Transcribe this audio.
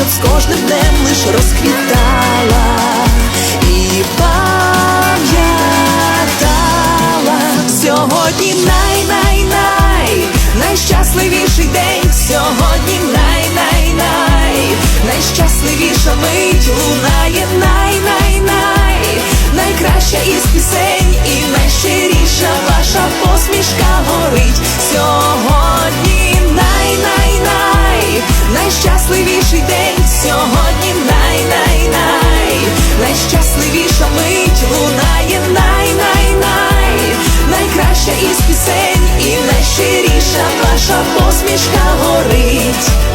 щоб з кожним днем лиш розквітала і пам'ятала. Сьогодні най-най-най, найщасливіший день, сьогодні най-най-най, найщасливіша мить лунає. Най-най-най, найкраща із пісень і найщиріша ваша посмішка горить. Наша посмішка горить.